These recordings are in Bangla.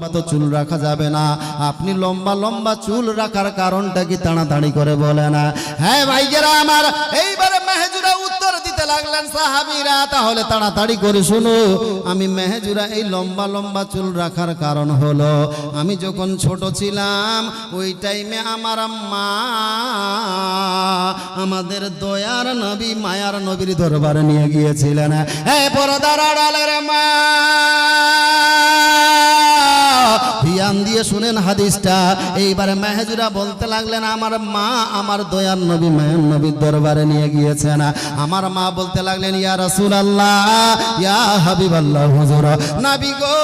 লম্বা তো চুল রাখা যাবে না। আপনি লম্বা লম্বা চুল রাখার কারণটা কি তাড়াতাড়ি করে বলে না? হ্যাঁ ভাইয়েরা আমার, এইবারে মেহেজুরা উত্তর দিতে লাগলেন সাহাবিরা, তাহলে তাড়াতাড়ি করে শুনো। আমি মেহেজুরা এই লম্বা লম্বা চুল রাখার কারণ হলো, আমি যখন ছোট ছিলাম, ওই টাইমে আমার মা আমাদের দয়ার নবী, মায়ার নবীর দরবারে নিয়ে গিয়েছিলেন। হ্যাঁ পরদার আড়ালের মা! ধিয়ান দিয়ে শুনেন হাদিসটা। এইবারে মেহেজুরা বলতে লাগলেন, আমার মা আমার দয়ার নবী, মায়ার নবীর দরবারে নিয়ে গিয়েছেন। আমার মা বলতে লাগলেন, ইয়া রাসূল আল্লাহ ইয়া হাবিব আল্লাহ হুজুর, নাবি গো,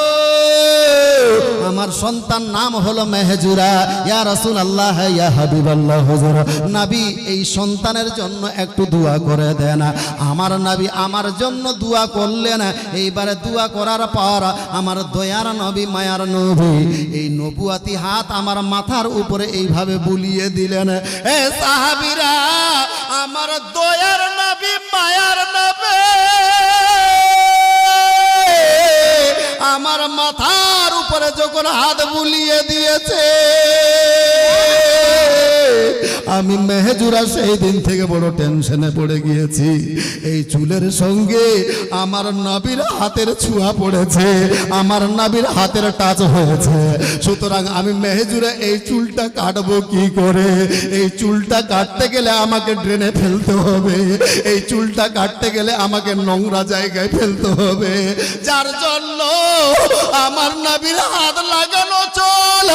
আমার সন্তান নাম হলো মেহেজুরা, ইয়া রাসূল আল্লাহ ইয়া হাবিব আল্লাহ হুজুর, নাবি, এই সন্তানের জন্য একটু দোয়া করে দেন আমার নাবি আমার জন্য দোয়া করলেন এইবারে দোয়া করার পর আমার দয়ার নবী, মায়ার নবী, এই নবুয়াতি হাত আমার মাথার উপরে এইভাবে বুলিয়ে দিলেন, এ সাহাবিরা, আমার দয়ার নবী মায়ার নবী। আমার মাথার উপরে যখন হাত বুলিয়ে দিয়েছে আমি মেহেজুরা সেই দিন থেকে বড় টেনশনে পড়ে গিয়েছি। এই চুলের সঙ্গে আমার নাবির হাতের ছোঁয়া পড়েছে, আমার নাবির হাতের টাচ হয়েছে। সুতরাং আমি মেহেজুরা, এই চুলটা কাটবো কি করে? এই চুলটা কাটতে গেলে আমাকে ড্রেনে ফেলতে হবে। এই চুলটা কাটতে গেলে আমাকে নোংরা জায়গায় ফেলতে হবে। যার জন্য আমার নাবির হাত লাগানো চল।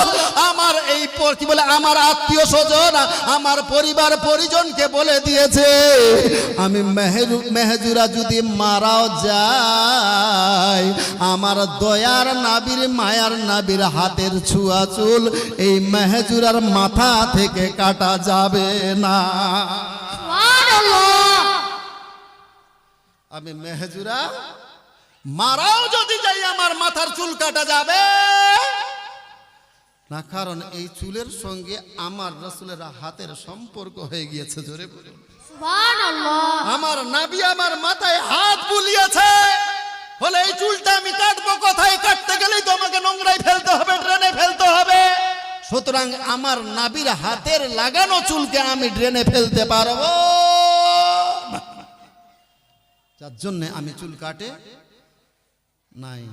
আমার এই কি বলে? আমার আত্মীয় স্বজন আমার পরিবার পরিজনকে বলে দিয়েছে আমি মেহেরু মেহেজুরা যদি মারাও যায় আমার দয়ার নাবির মায়ার নাবির হাতের ছুয়া চুল এই মেহেজুরার মাথা থেকে কাটা যাবে না। আমি মেহেজুরা মারাও যদি যাই আমার মাথার চুল কাটা যাবে। না কারণ এই চুলের সঙ্গে আমার রসুলের হাতের সম্পর্ক হয়ে গিয়েছে জোরে। আমার নাবি আমার মাথায় হাত বুলিয়েছে। বলে এই চুলটা আমি কাটবো কোথায়? কাটতে গেলেই তো আমাকে নোংরায় ফেলতে হবে ড্রেনে ফেলতে হবে। সুতরাং আমার নাবির হাতের লাগানো চুলকে আমি ড্রেনে ফেলতে পারব। যার জন্যে আমি চুল কাটে নাই।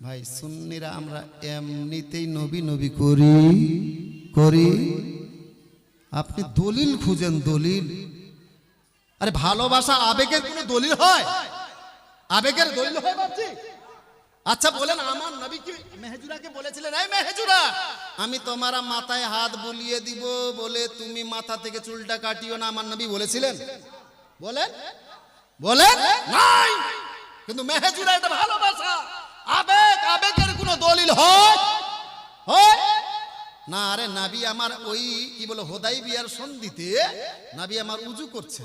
ভাই, সুন্নিরা আমরা এমনিতেই নবী নবী করি করি। আপনি দলিল খুঁজেন, দলিল। আরে, ভালোবাসা আবেগের কোনো দলিল হয়? আবেগের দলিল হয় ভাবছি আচ্ছা বলেন, আমার নবী কি মেহেজুরাকে বলেছিলেন? এই মেহেজুরা, আমি তোমার মাথায় হাত বুলিয়ে দিব বলে তুমি মাথা থেকে চুলটা কাটিও না, আমার নবী বলেছিলেন। বলেন? বলেন? নাই! কিন্তু মেহেজুরা এটা ভালোবাসা। আবেগ আবেগের কোনো দলিল হয়? না আরে নাবি আমার ওই কি বলে হোদাই বিয়ার সন্ধিতে নাবি আমার উজু করছে।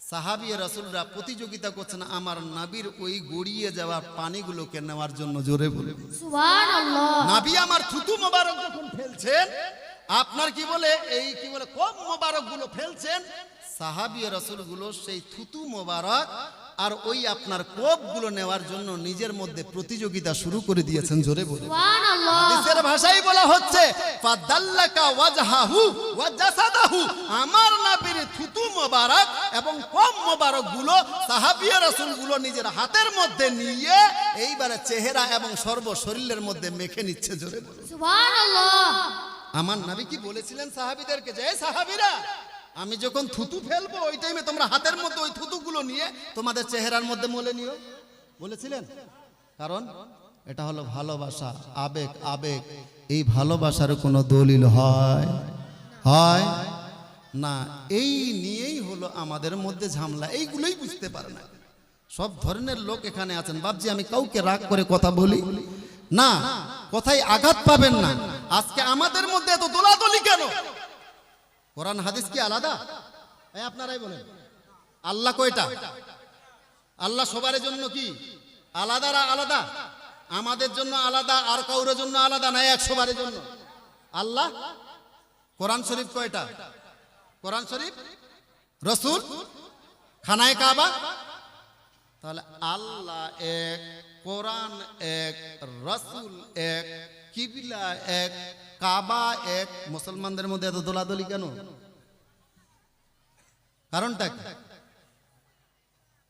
সাহাবিয়া রাসুলরা প্রতিযোগিতা করছেন আমার নাবির ওই গড়িয়ে যাওয়া পানিগুলোকে নেওয়ার জন্য জোরে বলে নাবি আমার থুতু মোবারক যখন ফেলছেন আপনার কি বলে এই কি বলে কম মোবারকগুলো ফেলছেন? সাহাবিয়া রাসুলগুলো সেই থুতু মোবারক আর ওই আপনার কোপগুলো নেওয়ার জন্য নিজের মধ্যে প্রতিযোগিতা শুরু করে দিয়েছেন জোরে বলে হাদিসের ভাষাই বলা হচ্ছে ফাদাল্লাকা ওয়াজহাহু ওয়া জাসাদাহু। আমার নবীর থুতু মোবারক এবং কম মোবারকগুলো সাহাবিয়া রাসূলগুলো নিজের হাতের মধ্যে নিয়ে এইবারে চেহারা এবং সর্ব শরীরের মধ্যে মেখে নিচ্ছে জোরে বলে। আমার নবী কি বলেছিলেন সাহাবীদেরকে? যে "এই সাহাবীরা আমি যখন থুতু ফেলব, ওই টাইমে তোমরা হাতের মধ্যে ওই থুতুগুলো নিয়ে তোমাদের চেহারার মধ্যে মলে নিও। বলেছিলেন? কারণ এটা হলো ভালোবাসা। আবেগ আবেগ। এই ভালোবাসার কোনো দলিল হয়? হয় না। এই নিয়েই হলো আমাদের মধ্যে ঝামেলা। এইগুলোই বুঝতে পারে না। সব ধরনের লোক এখানে আছেন। বাবজি আমি কাউকে রাগ করে কথা বলি? না কথাই আঘাত পাবেন না। আজকে আমাদের মধ্যে এত দোলাদলি কেন? কোরআন হাদিস কি আলাদা? এই আপনারাই বলেন। আল্লাহ কয়টা? আল্লাহ সবার জন্য কি? আলাদারা আলাদা? আমাদের জন্য আলাদা, আর কাউরের জন্য আলাদা নাই একশো বারের জন্য। আল্লাহ? কোরআন শরীফ কয়টা? কোরআন শরীফ? রসুল? খানায় কাবা? তাহলে আল্লাহ এক, কোরআন এক, রসুল এক, কিবিলা এক কাবা এক মুসলমানদের মধ্যে এত দোলাদলি কেন? কারণটা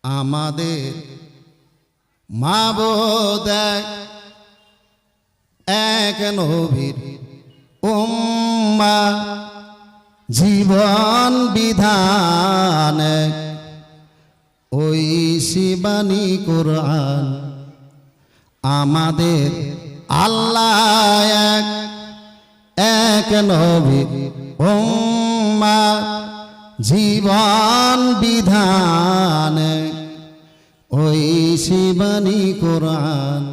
আমাদের মা বোধ এক নবীর উম্মা জীবন বিধান। ওই শিবানী কোরআন আমাদের আল্লাহ এক এক নবীর উম্মা জীবন বিধান। ওই শিবানী কোরআন।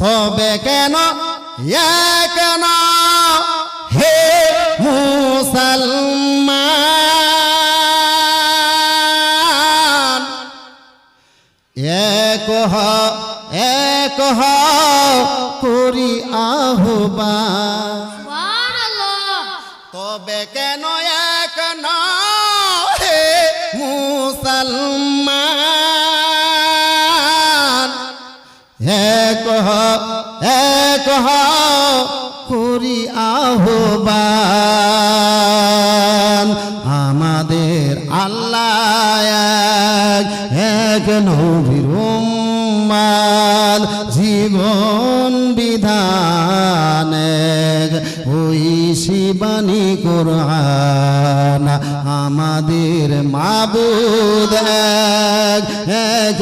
তবে কেন কেন হে মুসলমান? এক হ এক হ করি সুবহানাল্লাহ। তবে কেন এক ন হে মুসলমান? এক হ এক হ করি আহ্বান। আমাদের আল্লাহ এক নবীর জীবন শিবানী কোরআন, আমাদের মাবুদ এক এক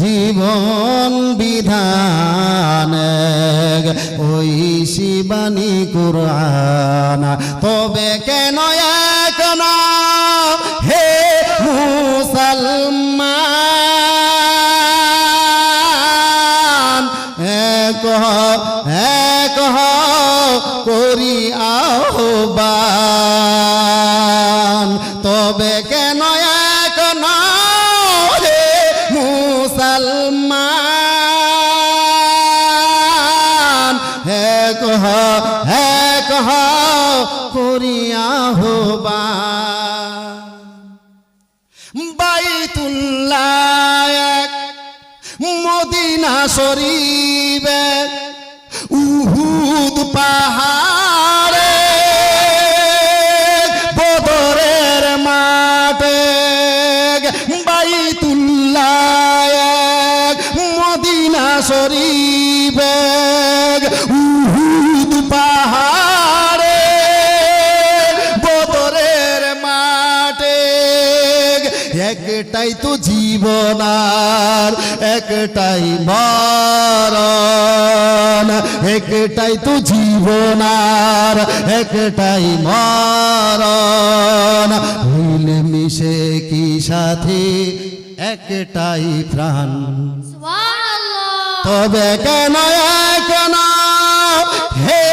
জীবন বিধান ওই শিবানী কোরআন, তবে কেন এক না আহ্বান তবে কেন এক হে মুসলমান হ, এক হ, করি আহ্বান বাইতুল্লাহ মদিনা শরীফ একটাই তো জীবনার একটাই মরণ। একটাই তো জীবনার একটাই মরণ। হইলে মিশে কি সাথে একটাই প্রাণ? তবে কেন কেন হে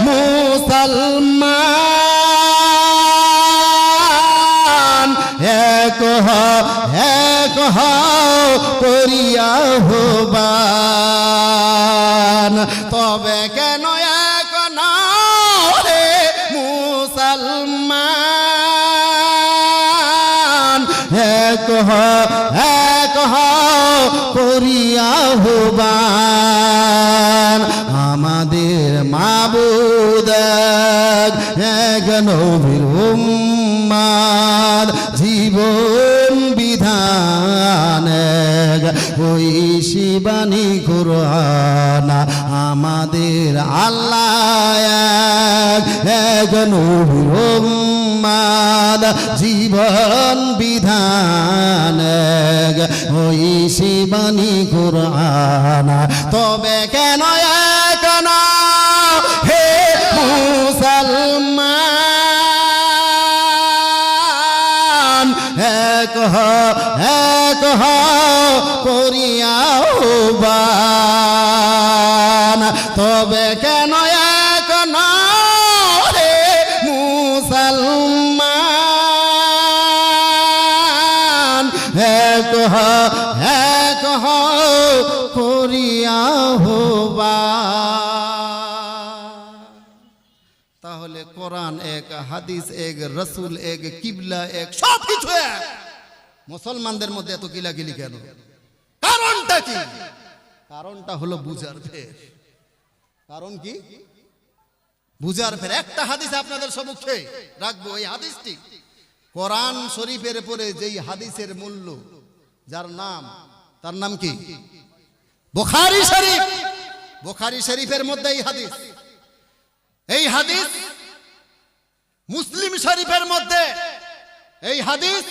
মুসলমান এক হ এক হ করিয়া হবান। তবে কেন করিয়া হবান। আমাদের মাবুদ এক, নবীর জীবন ওই শিবানী কোরআন আমাদের আল্লাহ এক, জীবন বিধান ওই শিবানী কোরআন তবে কেন এক না? হে মুসলমান এক করিয়া হবান তবে কেন এক না হে মুসলমান? এক হ এক হ করিয়া তাহলে কোরআন এক, হাদিস এক, রসুল এক, কিবলা এক সব কিছু মুসলমানদের মধ্যে এত কিলাকিলি কেন? কারণটা কি? কারণটা হলো বুঝার ফের। কারণ কি? বুঝার ফের। একটা হাদিস আপনাদের সম্মুখে রাখব, এই হাদিসটি। কোরআন শরীফের পরে যেই হাদিসের মূল্য, যার নাম, তার নাম কি? বুখারী শরীফ। বুখারী শরীফের মধ্যে এই হাদিস। এই হাদিস মুসলিম শরীফের মধ্যে, এই হাদিস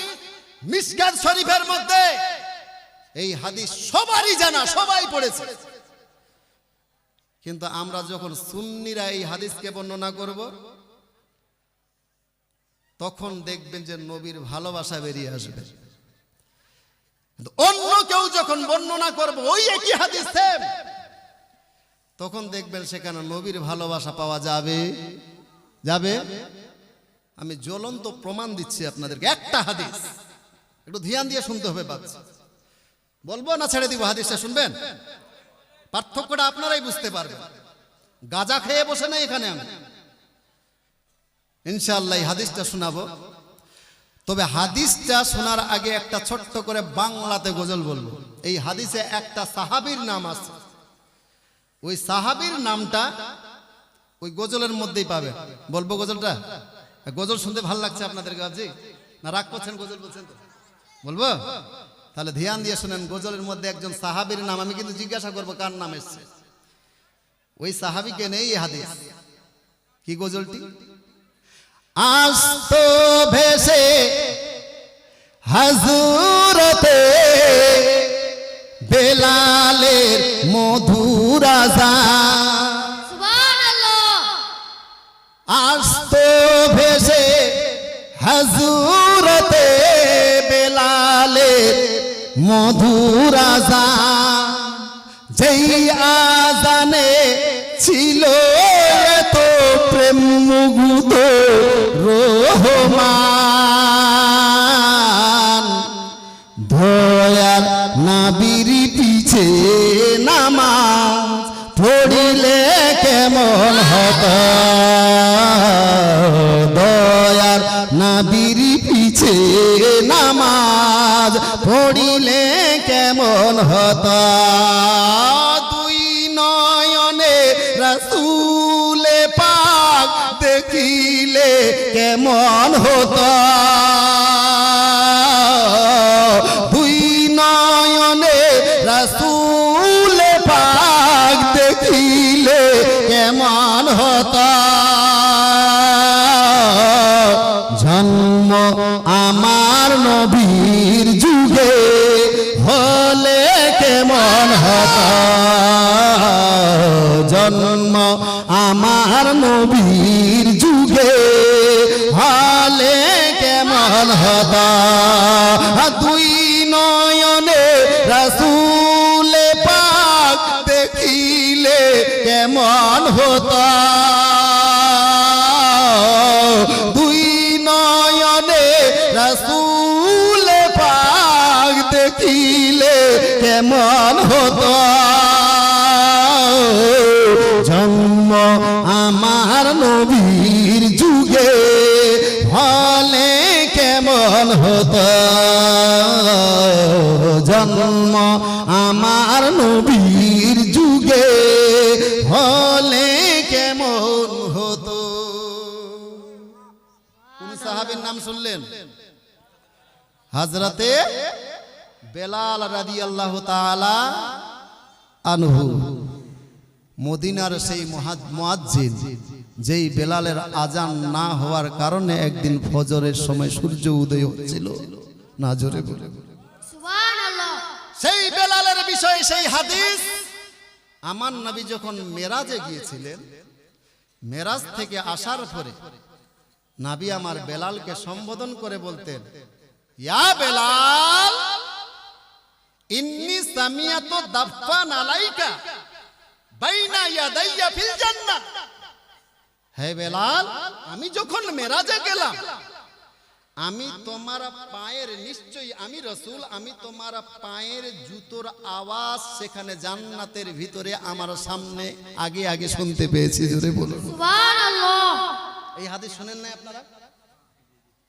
মিসকাত শরীফের মধ্যে এই হাদিস সবারই জানা, সবাই পড়েছে। কিন্তু আমরা যখন সুন্নিরা এই হাদিসকে বর্ণনা করব, তখন দেখবেন যে নবীর ভালোবাসা বেরিয়ে আসবে। অন্য কেউ যখন বর্ণনা করব, ওই একই হাদিস তখন দেখবেন সেখানে নবীর ভালোবাসা পাওয়া যাবে। যাবে? আমি জ্বলন্ত প্রমাণ দিচ্ছি আপনাদেরকে, একটা হাদিস। একটু ধ্যান দিয়ে শুনতে হবে বাচ্চা। বলব না ছেড়ে দিব হাদিসটা, শুনবেন? পার্থক্যটা আপনারাই বুঝতে পারবেন। গাজা খেয়ে বসে নাই এখানে আমি। ইনশাআল্লাহ হাদিসটা শোনাবো। তবে হাদিসটা শোনার আগে একটা ছোট্ট করে বাংলাতে গজল বলব। এই হাদিসে একটা সাহাবীর নাম আছে। ওই সাহাবীর নামটা ওই গজলের মধ্যেই পাবে। বলব গজলটা? গজল শুনতে ভালো লাগছে আপনাদের কাছে? না রাগ করছেন গজল বলছেন তো? বলব? তাহলে ধ্যান দিয়ে শুনেন, গজলের মধ্যে একজন সাহাবীর নাম, আমি কিন্তু জিজ্ঞাসা করব কার নাম এসছে। ওই সাহাবিকে নেই হাদিস? কি গজলটি? আস্ত ভেসে হাজুরতে বেলালের মধুরাজা মধুরাজা, যেই আজানে ছিল এত প্রেম মুগ্ধ রহমান দয়াল নাবির পিছে নামাজ পড়িলে কেমন হত? দয়াল নাবির কেমন হত, দুই নয়নে রসুলে পাক দেখিলে কেমন হতো। দুই নয়নে রসুল পাক দেখিলে কেমন হতো। কেমন হতো। জন্ম আমার নবীর যুগে হলে কেমন হতো? জন্ম আমার নবীর যুগে হলে কেমন হতো? সাহাবীর নাম শুনলেন? হাজরাতে বেলাল রাদি আল্লাহ আনহু মদিনার সেই মুয়াজ্জিন যেই বেলালের আজান না হওয়ার কারণে একদিন ফজরের সময় সূর্য উদয় হচ্ছিল। না জোরে বলে সেই বেলালের বিষয়ে সেই হাদিস আমার নবী যখন মেরাজে গিয়েছিলেন মেরাজ থেকে আসার পরে নাবি আমার বেলালকে সম্বোধন করে বলতেন ইয়া বেলাল ইন্নি সামিয়াত দাফান আলাইকা বাইনা ইয়াদাইয়া ফিল জান্নাহ। হে বেলাল আমি যখন মেরাজে গেলাম আমি তোমার পায়ের নিশ্চয়ই আমি রসুল আমি তোমার পায়ের জুতোর আওয়াজ সেখানে জান্নাতের ভিতরে আমার সামনে আগে আগে শুনতে পেয়েছি জোরে বলুন। এই হাদিস শোনেন না আপনারা?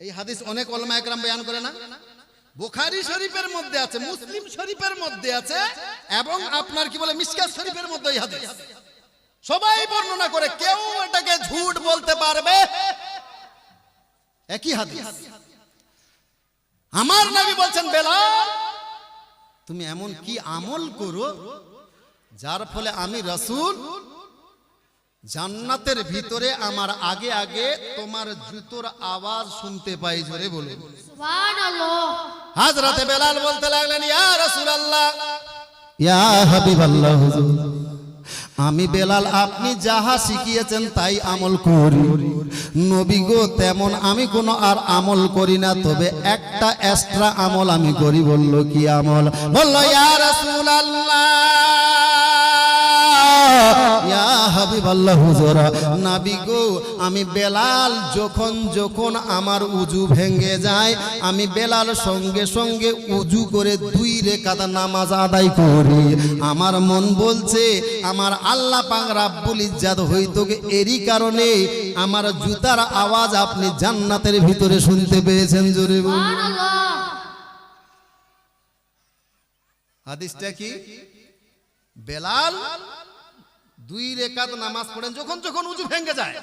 এই হাদিস অনেক ওলামা একরাম বয়ান করে না? বুখারি শরীফের মধ্যে আছে, মুসলিম শরীফের মধ্যে আছে, এবং আপনার কি বলে, মিসকাত শরীফের মধ্যে হাদিস। সবাই বর্ণনা করে, কেউ এটাকে ঝুট বলতে পারবে? একই হাদিস। আমার নবী বলছেন বেলা তুমি এমন কি আমল করো যার ফলে আমি রসুল জান্নাতের ভিতরে আমার আগে আগে তোমার জুতোর আওয়াজ শুনতে পাই, জোরে বলে হাজরাতে বেলাল বলতে লাগলেন ইয়া রাসূলুল্লাহ। ইয়া হাবিবাল্লাহ হুজুর আমি বেলাল আপনি যাহা শিখিয়েছেন তাই আমল করি। নবী গো তেমন আমি কোনো আর আমল করি না তবে একটা এক্সট্রা আমল আমি করি বলল কি আমল? বলল ইয়া রাসূলুল্লাহ। ইয়া হাবিবাল্লাহ হুজুর, নাবি গো, আমি বেলাল যখন যখন আমার উজু ভেঙে যায়, আমি বেলাল সঙ্গে সঙ্গে উজু করে দুই রেখাত নামাজ আদায় করি। আমার মন বলছে, আমার আল্লাহ পাক রাব্বুল ইজ্জাত হইতো গে, এরই কারণে আমার জুতার আওয়াজ আপনি জান্নাতের ভিতরে শুনতে পেয়েছেন জোরে হাদিসটা কি? বেলাল দুই রেকাত নামাজ পড়েন, যখন যখন উজু ভেঙে যায়।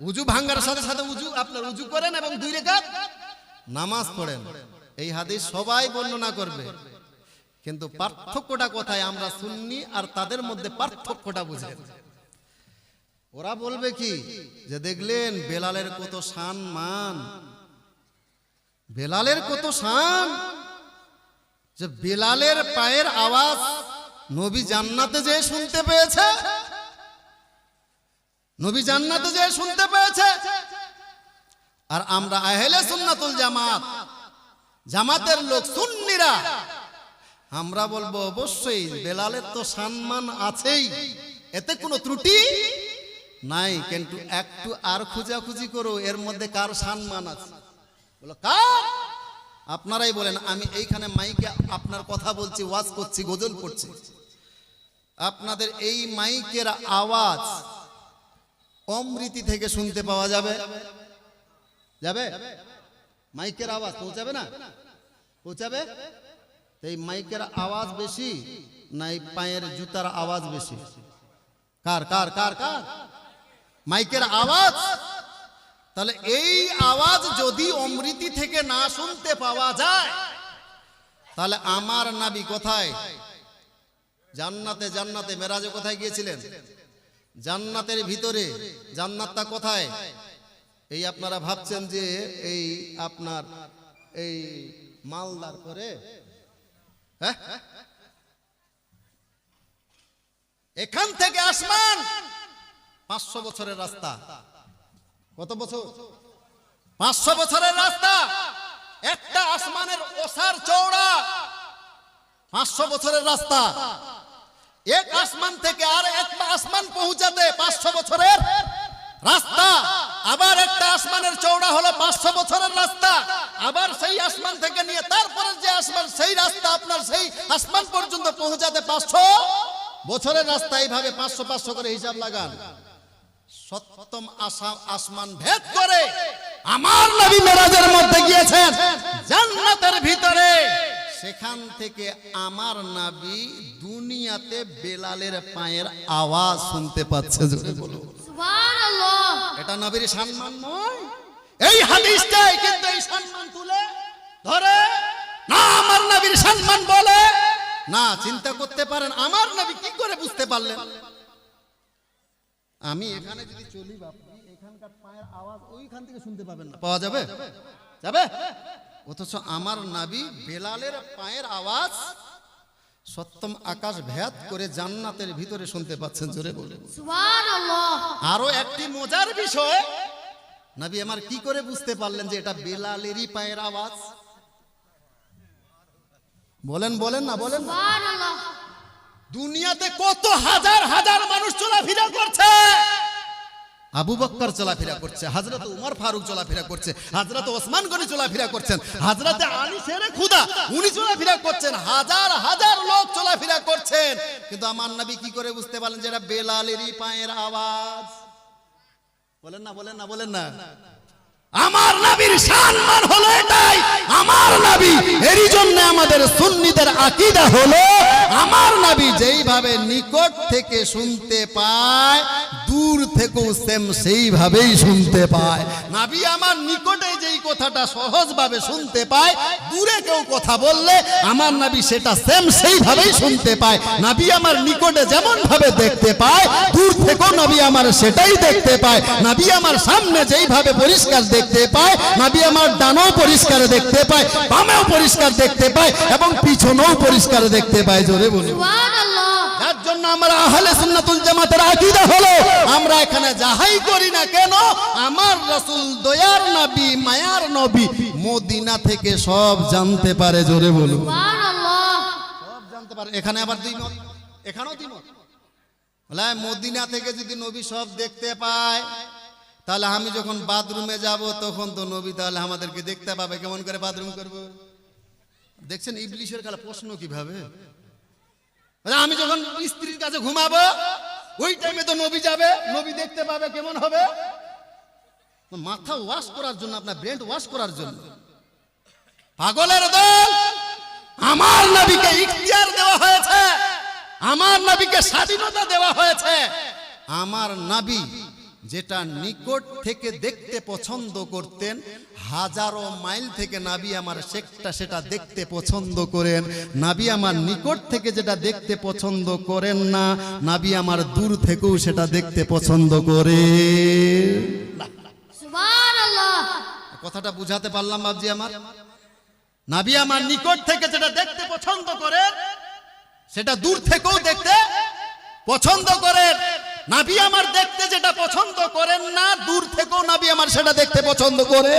উজু ভাঙ্গার সাথে সাথে উজু, আপনার উজু করেন এবং দুই রেকাত নামাজ পড়েন। এই হাদিস সবাই বর্ণনা করবে। কিন্তু পার্থক্যটা কোথায়? আমরা শুননি আর তাদের মধ্যে পার্থক্যটা বুঝে ওরা বলবে কি? যে দেখলেন বেলালের কত শান মান। বেলালের কত শান। যে বেলালের পায়ের আওয়াজ নবী জান্নাতে যে শুনতে পেয়েছে? নবী জান্নাতে যে শুনতে পেয়েছে? আর আমরা আহলে সুন্নাতুল জামাত, জামাতের লোক সুন্নিরা, আমরা বলব অবশ্যই বেলালের তো সম্মান আছেই। এতে কোনো ত্রুটি নাই, কিন্তু একটু আর খুঁজাখুঁজি করো, এর মধ্যে কার সম্মান আছে? বলো, কার? আপনারাই বলেন, আমি এইখানে মাইকে আপনার কথা বলছি, ওয়াজ করছি, গজল করছি। আপনাদের এই মাইকের আওয়াজ অমৃতি থেকে শুনতে পাওয়া যাবে। যাবে? মাইকের আওয়াজ পৌঁছাবে না? পৌঁছাবে? এই মাইকের আওয়াজ বেশি না এই পায়ের জুতার আওয়াজ বেশি? কার কার কার কার? মাইকের আওয়াজ? তাহলে এই আওয়াজ যদি অমৃতি থেকে না শুনতে পাওয়া যায়, তাহলে আমার নাবি কোথায়? জান্নাতে জান্নাতে মেরাজে কোথায় গিয়েছিলেন? জান্নাতের ভিতরে। জান্নাতটা কোথায়? এই আপনারা ভাবছেন যে এই আপনার এই মালদার করে হ্যাঁ? এখান থেকে আসমান! পাঁচশো বছরের রাস্তা। কত বছর? পাঁচশো বছরের রাস্তা! একটা আসমানের ওসার চৌড়া পাঁচশো বছরের রাস্তা। এক আসমান থেকে আর একটা আসমান পৌঁছাতে পাঁচশো বছরের রাস্তা। আবার একটা আসমানের চৌড়া হলো পাঁচশো বছরের রাস্তা। আবার সেই আসমান থেকে নিয়ে তারপরে যে আসমান, সেই রাস্তা আপনার সেই আসমান পর্যন্ত পৌঁছাতে পাঁচশো বছরের রাস্তা। এইভাবে পাঁচশো পাঁচশো করে হিসাব লাগান। সপ্তম আসাম আসমান ভেদ করে আমার নবী মেরাজের মধ্যে গিয়েছেন। জান্নাতের ভিতরে। সেখান থেকে আমার নাবি দুনিয়াতে বেলালের পায়ের আওয়াজ শুনতে পাচ্ছে জোরে বলো। এটা নবীর সম্মান নয়। এই হাদিসটাই কিন্তু এই সম্মান তুলে ধরে। না আমার নবীর সম্মান বলে। না চিন্তা করতে পারেন আমার নবী কি করে বুঝতে পারলেন? আমি এখানে যদি চলি বাপু এখানকার পায়ের আওয়াজ ওইখান থেকে শুনতে পাবেন না। পাওয়া যাবে? যাবে? অথচ আমার নাবি বেলালের পায়ের আওয়াজ সপ্তম আকাশ ভেদ করে জান্নাতের ভিতরে শুনতে পাচ্ছেন জোরে বলে আরও একটি মজার বিষয় নবী আমার কি করে বুঝতে পারলেন যে এটা বেলালেরই পায়ের আওয়াজ? বলেন বলেন না বলেন দুনিয়াতে কত হাজার হাজার মানুষ চলাফেরা করছে। আবু বক্কর চলাফেরা করছে হাজরত উমর ফারুক চলাফেরা করছে হাজরত ওসমান গনি চলাফেরা করছেন হাজরতে আলী শেরে খুদা, উনি চলাফেরা করছেন, হাজার হাজার লোক চলাফেরা করছেন। কিন্তু আমার নবী কি করে বুঝতে পারলেন যে এটা বেলালেরই পায়ের আওয়াজ? বলেন না বলেন না বলেন না। আমার নবীর সম্মান হলো এটাই, আমার নবী, এরই জন্য আমাদের সুন্নিদের আকীদা হলো, আমার নবী যেইভাবে নিকট থেকে শুনতে পায় দূর থেকেও সেম সেইভাবেই শুনতে পায়। নাবি আমার নিকটে যেই কথাটা সহজভাবে শুনতে পায়, দূরে কেউ কথা বললে আমার নাবি সেটা সেম সেইভাবেই শুনতে পায়। নাবি আমার নিকটে যেমন ভাবে দেখতে পায়, দূর থেকেও নবী আমার সেটাই দেখতে পায়। নাবি আমার সামনে যেইভাবে পরিষ্কার দেখতে পায়, নাবি আমার ডানও পরিষ্কার দেখতে পায়, বামেও পরিষ্কার দেখতে পায় এবং পিছনেও পরিষ্কার দেখতে পায়। জোরে বলুন। সুবহানাল্লাহ। যার জন্য আমরা আহলে সুন্নাতুল জামাতের আকীদা হলো আমরা এখানে যাহাই করি না কেন আমার রাসূল দয়ার নবী মায়ার নবী মদিনা থেকে সব জানতে পারে জোরে বলুন। সুবহানাল্লাহ। সব জানতে পারে। এখানে আবার দুই মত এখানেও দুই মত। বলে মদিনা থেকে যদি নবী সব দেখতে পায় তাহলে আমি যখন বাথরুমে যাব তখন তো নবী তাহলে আমাদেরকে দেখতে পাবে কেমন করে বাথরুম করব? দেখছেন ইবলিশের কালে প্রশ্ন কীভাবে? আমি যখন স্ত্রীর কাছে ঘুমাবো, ওই টাইমে তো নবী যাবে, নবী দেখতে পাবে কেমন হবে। মাথা ওয়াশ করার জন্য, আপনার ব্রেন ওয়াশ করার জন্য। পাগলের দল, আমার নবীকে ইখতিয়ার দেওয়া হয়েছে, আমার নবীকে স্বাধীনতা দেওয়া হয়েছে, আমার নবী যেটা নিকট থেকে দেখতে পছন্দ করতেন হাজারো মাইল থেকে নাবি আমার সেটা সেটা দেখতে পছন্দ করেন। নাবি আমার নিকট থেকে যেটা দেখতে পছন্দ করেন না নাবি আমার দূর থেকেও সেটা দেখতে পছন্দ করে। কথাটা বুঝাতে পারলাম বাবজি আমার? নাবি আমার নিকট থেকে যেটা দেখতে পছন্দ করেন সেটা দূর থেকেও দেখতে পছন্দ করেন। নাবি আমার দেখতে যেটা পছন্দ করেন না, দূর থেকেও নাবি আমার সেটা দেখতে পছন্দ করে।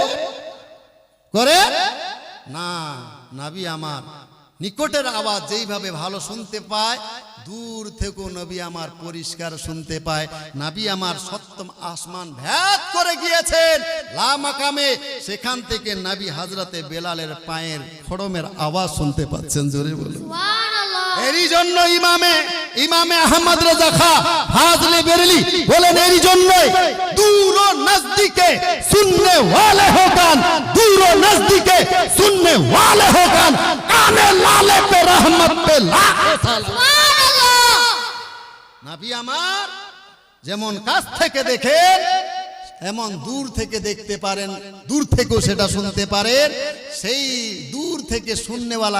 করে? না, নাবি আমার নিকটের আওয়াজ যেইভাবে ভালো শুনতে পায়, দূর থেকেও নবী আমার পরিষ্কার শুনতে পায়। নাবি আমার সপ্তম আসমান ভ্যাদ করে গিয়েছেন। লা মাকামে সেখান থেকে নাবি হাজরাতে বেলালের পায়ের খড়মের আওয়াজ শুনতে পাচ্ছেন, জোরে সুবহানাল্লাহ। এরই জন্য ইমামে ইমামে আহমদ রেজা খা হাজলে বলেন এরই দূর নজদিকে ওয়ালে হোকান দূর নজদিকে ওয়ালে হোকান কানে লালে পে রহমত পে লা। নাবি আমার যেমন কাছ থেকে দেখেন এমন দূর থেকে দেখতে পারেন দূর থেকেও সেটা শুনতে পারেন সেই দূর থেকে শূন্যওয়ালা